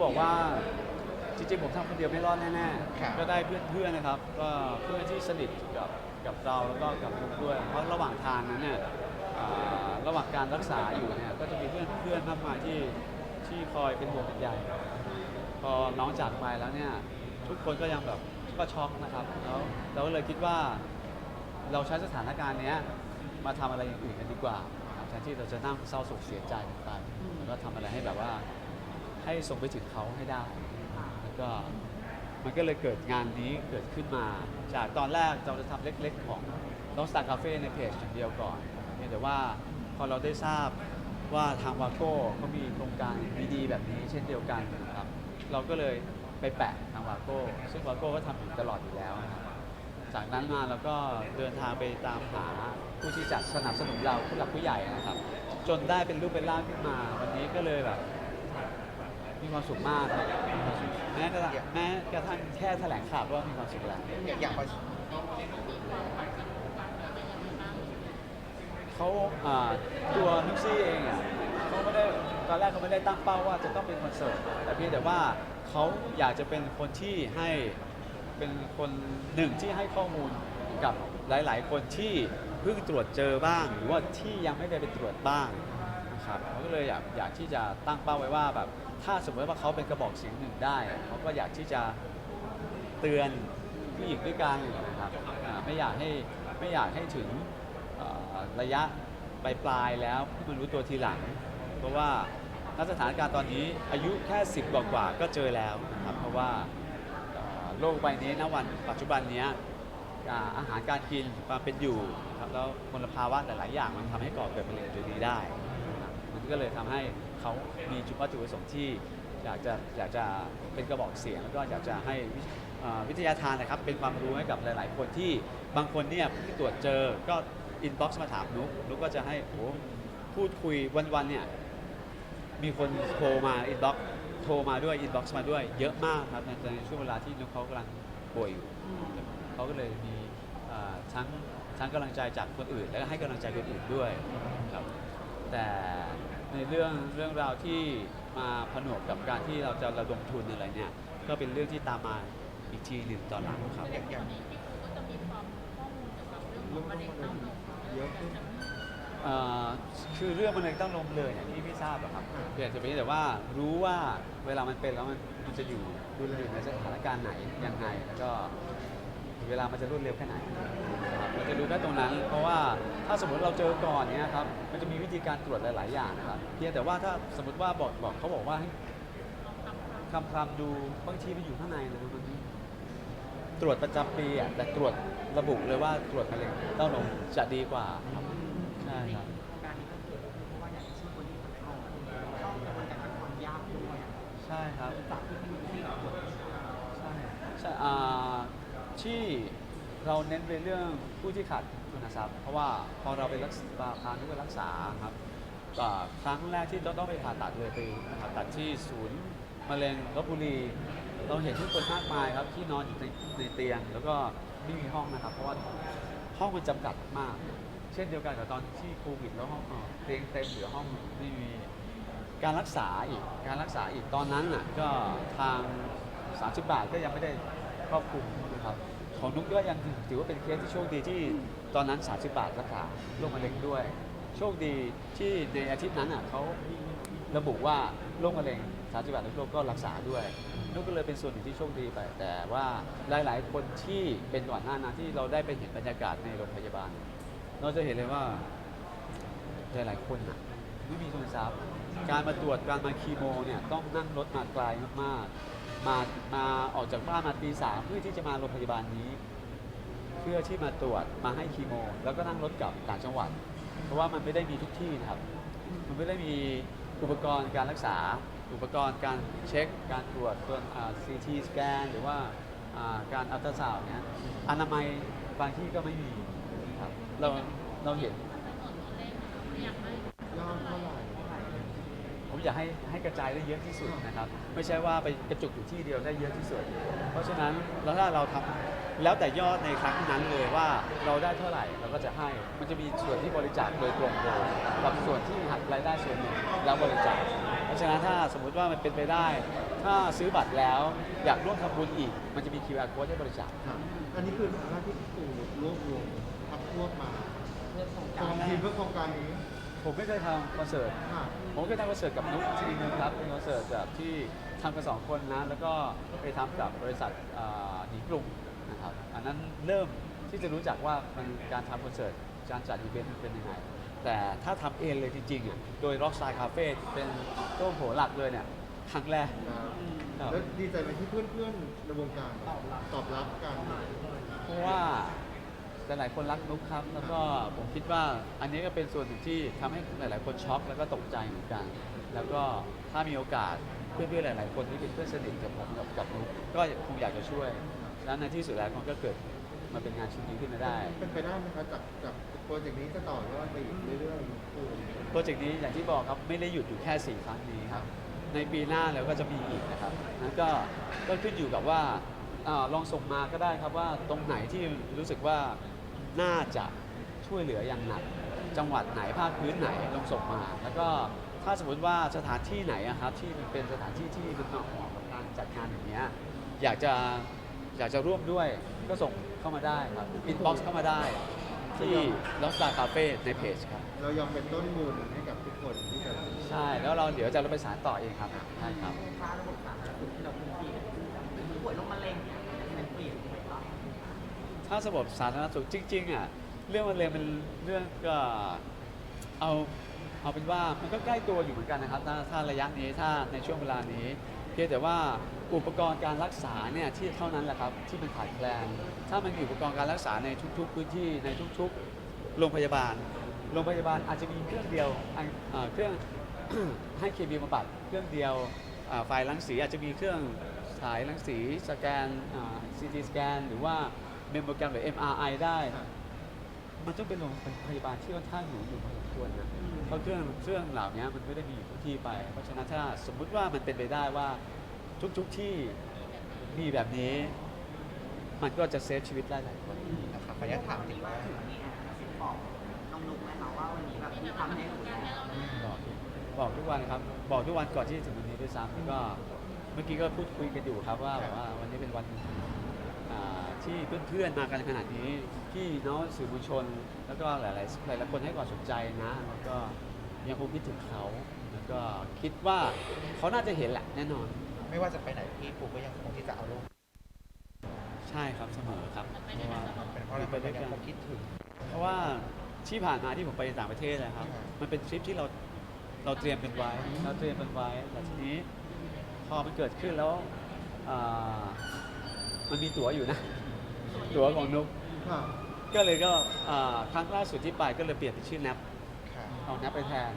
ต้องบอกว่าจริงๆผมทำคนเดียวไม่รอดแน่ครับ ๆ ก็ได้เพื่อนๆนะครับ ก็เพื่อนที่สนิทกับกับเราแล้วก็กับนุกด้วย เพราะระหว่างทางนั้นเนี่ยอ่าระหว่างการรักษาอยู่เนี่ยก็จะมีเพื่อนเพื่อนมากมายที่ที่คอยเป็นห่วงเป็นใยพอน้องจากไปแล้วเนี่ยทุกคนก็ยังแบบก็ช็อกนะครับแล้วเราก็เลยคิดว่า เราใช้สถานการณ์เนี้ยมาทำอะไรอย่างอื่นกันดีกว่าครับแทนที่เราจะนั่งเศร้าโศกเสียใจกันไปแล้วก็ทำอะไรให้แบบว่า ให้ส่งไปถึงเขาให้ได้แล้วก็มันก็เลยเกิดงานนี้เกิดขึ้นมา จากตอนแรกเราจะทำเล็ก ๆ ของน้องสตาร์คาเฟ่ในเพจอย่างเดียวก่อนเพียงแต่ว่าพอเราได้ทราบว่าทางวาโก้เขามีโครงการดีๆแบบนี้เช่นเดียวกันนะครับ เราก็เลยไปแปะทางวาโก้ซึ่งวาโก้ก็ทำอยู่ตลอดอยู่แล้วนะครับจากนั้นมาเราก็เดินทางไปตามหาผู้ที่จะสนับสนุนเราผู้หลักผู้ใหญ่นะครับ จนได้เป็นรูปเป็นร่างขึ้นมา วันนี้ก็เลยแบบ มีความสุขมากครับแม้กระทั่งแม้กระทั่งแค่แถลงข่าวก็มีความสุขแล้วอย่างอย่างพอเขาอ่าตัวนุกซี่เองอะเขาไม่ได้ตอนแรกเขาไม่ได้ตั้งเป้าว่าจะต้องเป็นคอนเสิร์ตแต่เพียงแต่ว่าเขาอยากจะเป็นคนที่ให้เป็นคนหนึ่งที่ให้ข้อมูลกับหลาย ๆ คนที่เพิ่งตรวจเจอบ้าง หรือว่าที่ยังไม่ได้ไปตรวจบ้างนะครับเขาก็เลยอยากอยากที่จะตั้งเป้าไว้ว่าแบบ ถ้าสมมติว่าเขาเป็นกระบอกเสียงหนึ่งได้ เขาก็อยากที่จะเตือนผู้หญิงด้วยกันนะครับอ่าไม่อยากให้ไม่อยากให้ถึงเอ่อระยะปลายปลายๆแล้วเพิ่งมารู้ตัวทีหลัง เพราะว่าณสถานการณ์ตอนนี้อายุแค่ 10 กว่ากว่าๆก็เจอแล้วนะครับเพราะว่า เอ่อโลกใบนี้ณวันปัจจุบันเนี้ยอ่าอาหารการกินความเป็นอยู่นะครับแล้วมลภาวะหลาย ๆ อย่างมันทำให้ก่อเกิดมะเร็งตัวดีได้นะครับมันก็เลยทำให้ เขามีจุดวัตถุประสงค์ที่อยากจะอยากจะเป็นกระบอกเสียง แล้วก็อยากจะให้วิทยาทานนะครับเป็นความรู้ให้กับหลาย ๆ คนที่บางคนเนี่ยเพิ่ตรวจเจอก็อินบ็อกซ์มาถามนุ๊กนุ๊กก็จะให้โอ้พูดคุยวัน ๆ เนี่ยมีคนโทรมาอินบ็อกซ์โทรมาด้วยอินบ็อกซ์มาด้วยเยอะมากครับในช่วงเวลาที่นุ๊กเขากำลังป่วยอยู่เขาก็เลยมีทั้งทั้งกำลังใจจากคนอื่น แล้วก็ให้กำลังใจคนอื่นด้วยครับแต่ ในเรื่องเรื่องราวที่มาผนวกกับการที่เราจะระดมทุนอะไรเนี่ย ก็เป็นเรื่องที่ตามมาอีกทีหนึ่งตอนหลังครับ อย่างอย่างก็จะมีความข้อมูลเกี่ยวกับเรื่องของมะเร็งเต้านมเยอะขึ้น เอ่อคือเรื่องมะเร็งเต้านมเลยอย่างที่พี่ทราบอะครับเพียงแต่เพียงแต่ว่ารู้ว่าเวลามันเป็นแล้วมันมันจะอยู่ดูแลอยู่ในสถานการณ์ไหนยังไงแล้วก็ เวลามันจะรวดเร็วแค่ไหนครับเราจะรู้ได้ตรงนั้น เพราะว่าถ้าสมมติเราเจอก่อนเนี่ยครับมันจะมีวิธีการตรวจหลาย ๆ อย่างนะครับเพียงแต่ว่าถ้าสมมติว่าบอกบอกเขาบอกว่าให้คำคำๆดูบางทีมันอยู่ข้างในนะมันตรวจประจำปีอะแต่ตรวจระบุเลยว่าตรวจมะเร็งเต้านมจะดีกว่าครับใช่ครับ การนี้ก็คือเพราะว่าอย่างที่ชื่อคนที่เข้าเข้ากับมันแต่ละความยากด้วยอะ ใช่ครับ จากที่เป็นที่เรากด ใช่ใช่อ่าที่ เราเน้นไปเรื่องผู้ที่ขาดทุนทรัพย์เพราะว่าพอเราไปรักษาพานุไปรักษาครับอ่าครั้งแรกที่ต้องต้องไปผ่าตัดเลยไปผ่าตัดที่ศูนย์มะเร็งลบบุรี เราเห็นผู้คนมากมายครับที่นอนอยู่ในในเตียง แล้วก็ไม่มีห้องนะครับ เพราะว่าห้องมันจำกัดมาก เช่นเดียวกันกับตอนที่โควิดแล้วห้องเอ่อเตียงเต็มเหลือห้องไม่มี การรักษาอีกการรักษาอีกตอนนั้นน่ะก็ทาง 30 บาทก็ยังไม่ได้ครอบคลุมนะครับ ของนุกก็ยังถือว่าเป็นเคสที่โชคดีที่ตอนนั้น 30 บาทรักษาโรคมะเร็งด้วย โชคดีที่ในอาทิตย์นั้นน่ะเขาระบุว่าโรคมะเร็ง30 บาททุกโรคก็รักษาด้วยนุกก็เลยเป็นส่วนหนึ่งที่โชคดีไป แต่ว่าหลาย ๆ คนที่เป็นก่อนหน้านั้นที่เราได้ไปเห็นบรรยากาศในโรงพยาบาล เราจะเห็นเลยว่าหลายๆคนน่ะไม่มีทุนทรัพย์การมาตรวจการมาคีโมเนี่ยต้องนั่งรถมาไกลมากๆ มามาออกจากบ้านมาตีสามเพื่อที่จะมาโรงพยาบาลนี้ เพื่อที่มาตรวจมาให้คีโม แล้วก็นั่งรถกลับต่างจังหวัด เพราะว่ามันไม่ได้มีทุกที่นะครับ มันไม่ได้มีอุปกรณ์การรักษา อุปกรณ์การเช็ค การตรวจตัวซีทีสแกนหรือว่าการอัลตราซาวน์เนี่ยอนามัยบางที่ก็ไม่มีครับเราเราเห็น อยากให้ ยอดเท่าไหร่ ผมอยากให้ให้กระจายได้เยอะที่สุดนะครับ ไม่ใช่ว่าไปกระจุกอยู่ที่เดียวได้เยอะที่สุด เพราะฉะนั้นแล้วถ้าเราทำแล้วแต่ยอดในครั้งนั้นเลยว่าเราได้เท่าไหร่เราก็จะให้ มันจะมีส่วนที่บริจาคโดยตรงเลยกับส่วนที่หักรายได้ส่วนหนึ่งแล้วบริจาค เพราะฉะนั้นถ้าสมมุติว่ามันเป็นไปได้ ถ้าซื้อบัตรแล้วอยากร่วมทำบุญอีก มันจะมี QR code ให้บริจาคครับอันนี้คือหน้าที่พี่ปูรวบรวมพักพวกมาเรื่องของทการำทีมเพื่อโครงการนี้ ผมไม่เคยทำคอนเสิร์ตค่ะผมเคยทำคอนเสิร์ตกับนุ๊กทีนึงครับเป็นคอนเสิร์ตแบบที่ทำกันสองคนนะ แล้วก็ไปทำกับบริษัทอ่าหนีกรุงนะครับ อันนั้นเริ่มที่จะรู้จักว่ามันการทำคอนเสิร์ต การจัดอีเวนต์มันเป็นยังไง แต่ถ้าทำเองเลยจริงๆอะโดย Rockstar Cafe เป็นต้นโผหลักเลยเนี่ย ครั้งแรก ครับ แล้วดีใจไหมที่เพื่อนๆในวงการตอบรับกันเพราะว่า หลายๆคนรักนุ๊กครับ แล้วก็ผมคิดว่าอันนี้ก็เป็นส่วนหนึ่งที่ทำให้หลาย ๆ คนช็อกแล้วก็ตกใจเหมือนกัน แล้วก็ถ้ามีโอกาสเพื่อนๆหลาย ๆ คนที่เป็นเพื่อนสนิทกับผมกับกับนุ๊กก็คงอยากจะช่วยแล้วในที่สุดแล้วมันก็เกิดมาเป็นงานชิ้นนี้ขึ้นมาได้ เป็นไปได้ไหมคะจากจากโปรเจกต์นี้จะต่อยอดไปอีกเรื่อยๆปูโปรเจกต์นี้อย่างที่บอกครับไม่ได้หยุดอยู่แค่ 4 ครั้งนี้ครับ ในปีหน้าเราก็จะมีอีกนะครับนั้นก็ก็ขึ้นอยู่กับว่าอาลองส่งมาก็ได้ครับว่าตรงไหนที่รู้สึกว่า น่าจะช่วยเหลืออย่างหนัก จังหวัดไหนภาคพื้นไหนลองส่งมา แล้วก็ถ้าสมมติว่าสถานที่ไหนอะครับที่มันเป็นสถานที่ที่มันเหมาะกับการจัดงานอย่างเงี้ยอยากจะอยากจะร่วมด้วยก็ส่งเข้ามาได้ครับอินบ็อกซ์เข้ามาได้ ที่ล็อกสตาร์คาเฟ่ในเพจครับ เรายอมเป็นต้นบุญให้กับทุกคนที่จะใช่แล้วเราเดี๋ยวจะเราไปสารต่อเองครับใช่ครับค่าระบบสาธารณสุขที่เราพื้นที่เนี่ยป่วยโรคมะเร็งเนี่ยเป็นเปลี่ยนไปบ้าง ถ้าระบบสาธารณสุขจริงๆอะเรื่องมะเร็งเป็นเรื่องก็เอาเอาเป็นว่ามันก็ใกล้ตัวอยู่เหมือนกันนะครับถ้าถ้าระยะนี้ถ้าในช่วงเวลานี้ เพียงแต่ว่าอุปกรณ์การรักษาเนี่ยที่เท่านั้นแหละครับที่มันขาดแคลนถ้ามันมีอุปกรณ์การรักษาในทุก ๆ พื้นที่ในทุกๆ โรงพยาบาล โรงพยาบาลอาจจะมีเครื่องเดียวเครื่องให้เคมีบำบัดเครื่องเดียวไฟรังสีอาจจะมีเครื่องฉายรังสีสแกนซีทีสแกนหรือว่า เมมโมแกรมหรือ MRI ได้มันต้องเป็นโรงพยาบาลที่ค่อนข้างหรูอยู่พอสมควรนะ เพราะเครื่องเครื่องเหล่านี้มันไม่ได้มีอยู่ทุกที่ไป เพราะฉะนั้นถ้าสมมุติว่ามันเป็นไปได้ว่าทุกๆที่มีแบบนี้ มันก็จะเซฟชีวิตได้หลายคน นะครับขออนุญาตถามถึงว่าถึงมีแอบกระซิบบอกน้องนุ๊กไหมคะว่าวันนี้แบบมีทำให้หนูแล้วบอกบอกทุกวันครับ บอกทุกวันก่อนที่จะถึงวันนี้ด้วยซ้ำแล้วก็เมื่อกี้ก็พูดคุยกันอยู่ครับว่าแบบว่าวันนี้เป็นวันอ่า ที่เพื่อนๆมากันขนาดนี้พี่น้องสื่อมวลชน แล้วก็หลายๆหลายๆคนให้ความสนใจนะ แล้วก็ยังคงคิดถึงเขาแล้วก็คิดว่าเขาน่าจะเห็นแหละแน่นอน ไม่ว่าจะไปไหนพี่ปูก็ยังคงที่จะเอาลูกใช่ครับเสมอครับเพราะว่าเป็นเพราะอะไรไปด้วยกันผมคิดถึง เพราะว่าที่ผ่านมาที่ผมไปต่างประเทศนะครับครับ มันเป็นทริปที่เราเราเตรียมกันไว้เราเตรียมกันไว้แต่ทีนี้พอมันเกิดขึ้นแล้วอ่ามันมีตั๋วอยู่นะ ตั๋วของนุกค่ะก็เลยก็อ่าครั้งล่าสุดที่ไปก็เลยเปลี่ยนเป็นชื่อแนปค่ะเอาแนปไปแทน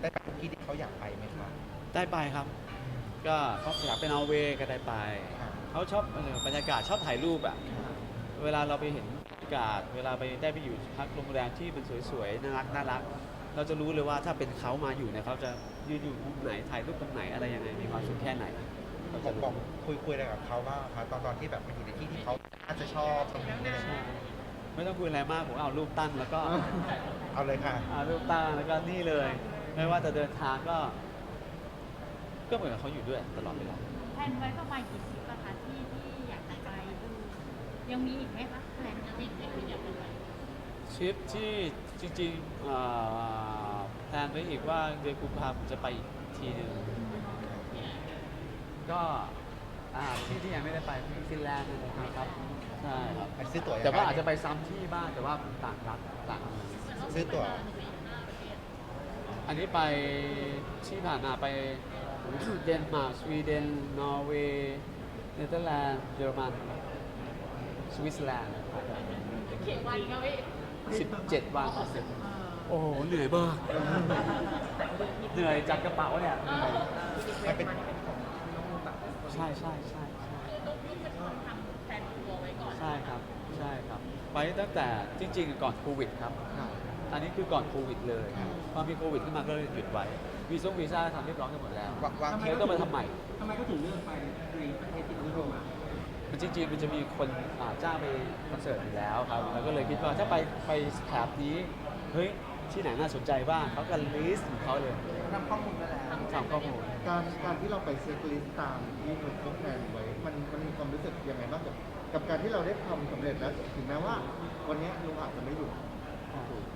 ได้ไปทุกที่ที่เขาอยากไปไหมครับ ได้ไปครับ ก็เขาอยากไปนอร์เวย์ก็ได้ไป ครับ เขาชอบเออบรรยากาศชอบถ่ายรูปอะ เวลาเราไปเห็นบรรยากาศ เวลาไปได้ไปอยู่พักโรงแรมที่เป็นสวยๆ น่ารักน่ารัก เราจะรู้เลยว่าถ้าเป็นเขามาอยู่เนี่ยเขาจะยืนอยู่มุมไหนถ่ายรูปตรงไหนอะไรยังไงมีความสุขแค่ไหนเรา ผจะมรู้บอกคุยคุยอะไรกับเขาบ้างครับตอนตอนที่แบบมันอยู่ในที่ที่เขาน่าจะชอบตรงนี้อะไรอย่างใช่เงี้ยไม่ต้องคุยอะไรมากผมเอารูปตั้งแล้วก็ เอาเลยค่ะเอารูปตั้งแล้วก็นี่เลย ไม่ว่าจะเดินทางก็ ก็เหมือนกับเขาอยู่ด้วยตลอดเวลาแพลนไว้ประมาณกี่ทริปอะคะที่ที่อยากจะไปดูยังมีอีกไหมคะแพลนจะติดที่อยากไปทริปที่จริงๆเอ่อแพลนไว้อีกว่าเดือนกุมภาพันธ์จะไปอีกทีหนึ่ง ก็อ่าที่ที่ยังไม่ได้ไปคือฟินแลนด์นะครับใช่ครับอันซื้อตั๋วยังไงแต่ว่าอาจจะไปซ้ำที่บ้างแต่ว่าต่างรัฐต่างซื้อตั๋วอันนี้ไปที่ผ่านมาไปเดนมาร์กสวีเดนนอร์เวย์เนเธอร์แลนด์เยอรมันสวิตเซอร์แลนด์เขียนวันก็ไม่17 วันโอ้โหเหนื่อยมากเหนื่อยจากกระเป๋าเนี่ยเหนื่อยมันเป็น ใช่ใช่ใช่ใช่ต้องที่เป็นคนทำแพลนตัวไว้ก่อนใช่ครับใช่ครับไปตั้งแต่จริง ๆ ก่อนโควิดครับค่ะอันนี้คือก่อนโควิดเลยพอมีโควิดขึ้นมาก็เลยหยุดไว้วีซ่งวีซ่าทำเรียบร้อยกันหมดแล้ววางวาง เดี๋ยวต้องมาทำใหม่ ทำไมก็ถึงเลือกไปในประเทศที่เรามา มันจริงๆมันจะมีคนอ่าจ้างไปคอนเสิร์ตอยู่แล้วครับแล้วก็เลยคิดว่าถ้าไปไปแถบนี้ เฮ้ย ที่ไหนน่าสนใจบ้างเขาก็ลิสต์ของเขาเลย ทำข้อมูลไปแล้ว ทำข้อมูลการการที่เราไปเช็คลิสต์ตามที่หนุ่มเขาแพลนไว้ มันมันมีความรู้สึกยังไงบ้างกับกับการที่เราได้ทำสำเร็จแล้ว ถึงแม้ว่า วันนี้ลุงอาจจะไม่อยู่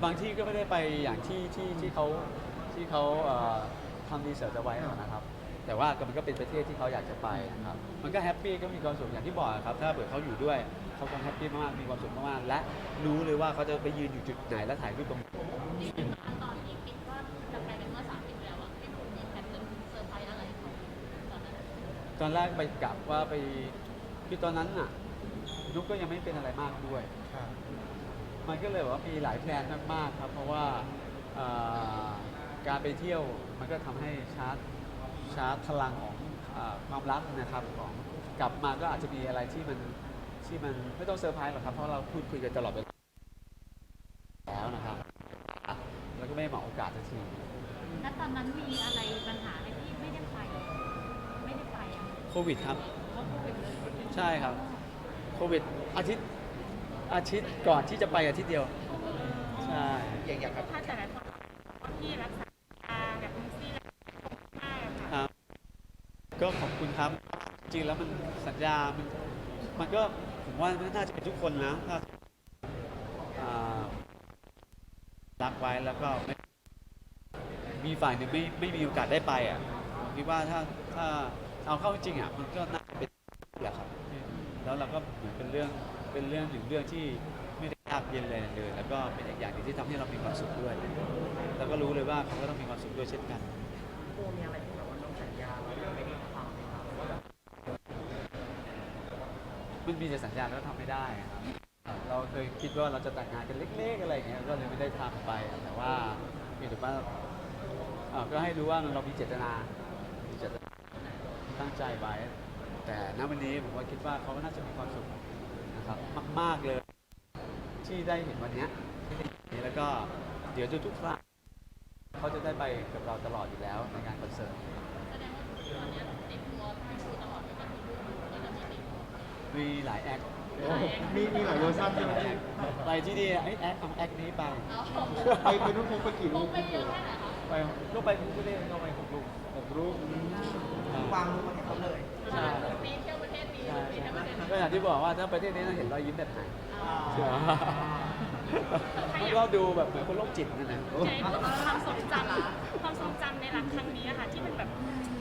บางที่ก็ไม่ได้ไปอย่างที่ที่ที่เขาที่เขาเอ่อทำรีเสิร์ชเอาไว้นะครับ แต่ว่าก็มันก็เป็นประเทศที่เขาอยากจะไปนะครับ มันก็แฮปปี้ก็มีความสุขอย่างที่บอกครับ ถ้าเผื่อเขาอยู่ด้วยเขาคงแฮปปี้มากๆมีความสุขมากๆและรู้เลยว่าเขาจะไปยืนอยู่จุดไหนและถ่ายรูปตรงไหนจริงๆตอน ตอนแรกไปกลับว่าไปคือตอนนั้นน่ะนุกก็ยังไม่เป็นอะไรมากด้วยค่ะมันก็เลยแบบว่ามีหลายแพลนมากๆครับ เพราะว่าเอ่อการไปเที่ยวมันก็ทำให้ชาร์จชาร์จพลังของเออความรักนะครับของกลับมาก็อาจจะมีอะไรที่มันที่มันไม่ต้องเซอร์ไพรส์หรอกครับเพราะเราพูดคุยกันตลอดเวลาแล้วนะครับอะแล้วก็ไม่เหมาะโอกาสสักที แล้วตอนนั้นมีอะไรปัญหาอะไรที่ไม่ได้ไป ไม่ได้ไปอะ โค วิดครับเพราะโควิดเลยใช่ครับ โควิด อาทิตย์อาทิตย์ก่อนที่จะไปอาทิตย์เดียว ใช่ อย่างอย่างกับถ้าแต่ละคนที่รักษาแบบมุซี่แล้วมากอะค่ะครับก็ขอบคุณครับ จริงแล้วมันสัญญา มันมันก็ผมว่ามันน่าจะเป็นทุกคนนะถ้าอ่ารักไว้แล้วก็ไม่มีฝ่ายหนึ่งไม่ไม่มีโอกาสได้ไปอะผมคิดว่าถ้าถ้า เอาเข้าจริงอะมันก็น่าจะเป็นแหละครับ แล้วเราก็เหมือนเป็นเรื่องเป็นเรื่องหนึ่งเรื่องที่ไม่ได้ยากเย็นเลยเลยแล้วก็เป็นอีกอย่างหนึ่งที่ทำให้เรามีความสุขด้วย แล้วก็รู้เลยว่าเขาก็ต้องมีความสุขด้วยเช่นกันโอ้มีอะไรที่แบบว่าน้องสัญญาเรายังไม่ได้ทำไหมครับว่าแบบมันมีแต่สัญญาแล้วทำไม่ได้อะครับเราเคยคิดว่าเราจะแต่งงานกันเล็กๆอะไรอย่างเงี้ยก็เลยไม่ได้ทำไป แต่ว่าเพียงแต่ว่าเอ่อก็ให้รู้ว่าเรามีเจตนามีเจตนา ตั้งใจไว้ แต่ณวันนี้ผมว่าคิดว่าเขาก็น่าจะมีความสุขนะครับมาก ๆเลย ที่ได้เห็นวันเนี้ยที่ได้เห็นนี้แล้วก็เดี๋ยวทุกๆครั้งเขาจะได้ไปกับเราตลอดอยู่แล้วในงานคอนเสิร์ต แสดงว่าตอนเนี้ยติดตัวพี่ดูตลอดเลยก็คือลูกก็จะมีติดตัวมีหลายแอคมีมีหลายเวอร์ชันใช่ไหมไปที่นี่ไอ้แอคเอาแอคนี้ไปไปไปนู่นพกไปกี่ครูงปไปเยอะแค่ไหนคะ ไปลูกไปกรุงเทพก็ไปหกลูก หกรูป วางมือให้เขาเลยใช่ปีเที่ยวประเทศนี้ใช่ปีเที่ยวประเทศนี้ก็อย่างที่บอกว่าถ้าประเทศนี้เราเห็นรอยยิ้มแบบไหนใช่ไหมมันก็ดูแบบเหมือนคนโรคจิตนั่นแหละใจความทรงจำความทรงจำในรักครั้งนี้อะค่ะที่มันแบบ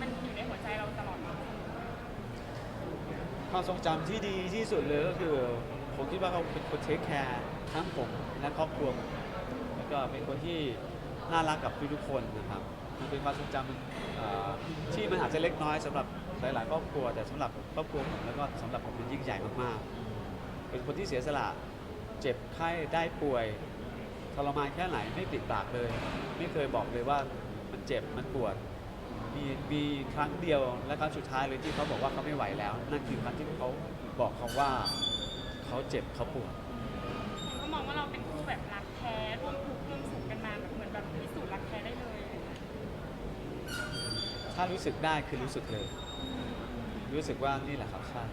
มันอยู่ในหัวใจเราตลอดความทรงจำที่ดีที่สุดเลยก็คือ ผมคิดว่าเขาเป็นคนเทคแคร์ทั้งผมและครอบครัวผมแล้วก็เป็นคนที่น่ารักกับทุกๆคนนะครับ มันเป็นความทรงจำเอ่อที่มันอาจจะเล็กน้อยสำหรับหลาย ๆ ครอบครัว แต่สำหรับครอบครัวผมแล้วก็สำหรับผมมันยิ่งใหญ่มากๆ เป็นคนที่เสียสละเจ็บไข้ได้ป่วยทรมานแค่ไหนไม่ปิดปากเลย ไม่เคยบอกเลยว่ามันเจ็บมันปวด มีมีครั้งเดียวและครั้งสุดท้ายเลยที่เขาบอกว่าเขาไม่ไหวแล้ว นั่นคือครั้งที่เขาบอกเขาว่าเขาเจ็บเขาปวด คนก็มองว่าเราเป็นคู่แบบรักแท้ร่วมทุกข์ร่วมสุขกันมาแบบเหมือนแบบพิสูจน์รักแท้ได้เลย ถ้ารู้สึกได้คือรู้สึกเลย รู้สึกว่านี่แหละครับใช่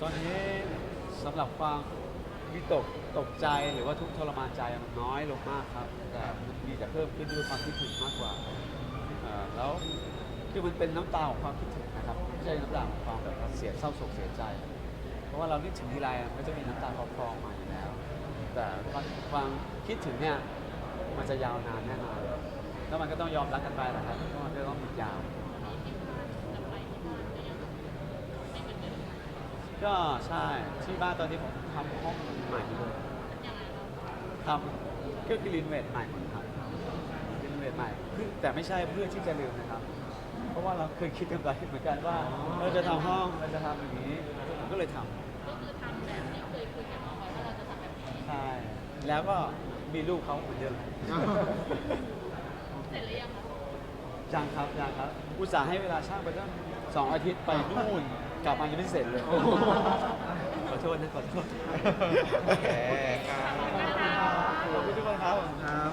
ตอนนี้สำหรับความวิตกตกใจหรือว่าทุกข์ทรมานใจมันน้อยลงมากครับ แต่มันมีแต่เพิ่มขึ้นด้วยความคิดถึงมากกว่าเอ่อแล้วคือมันเป็นน้ำตาของความคิดถึงนะครับไม่ใช่น้ำตาของความแบบเสียเศร้าโศกเสียใจ เพราะว่าเราคิดถึงทีไรมันก็จะมีน้ำตาคลอๆมาอยู่แล้ว แต่ความความคิดถึงเนี่ยมันจะยาวนานแน่นอน แล้วมันก็ต้องยอมรับกันไปแหละครับเพราะมันก็ต้องมียาว ก็ใช่ที่บ้านตอนนี้ผมทำห้องใหม่เลยทำก็คือรีโนเวทใหม่หมดครับรีโนเวทใหม่เพื่อแต่ไม่ใช่เพื่อที่จะลืมนะครับ เพราะว่าเราเคยคิดกันไปเหมือนกันว่าเราจะทำห้องเราจะทำอย่างนี้ผมก็เลยทำก็คือทำแบบที่เคยคุยกัน แล้วก็มีลูกเขาเหมือนเดิม เสร็จหรือยังคะยังครับยังครับ อุตส่าห์ให้เวลาช่างไปตั้งสองอาทิตย์ไปนู่น กลับมายังไม่เสร็จเลยขอโทษนะขอโทษ โอเคครับขอบคุณทุกคนครับ ครับ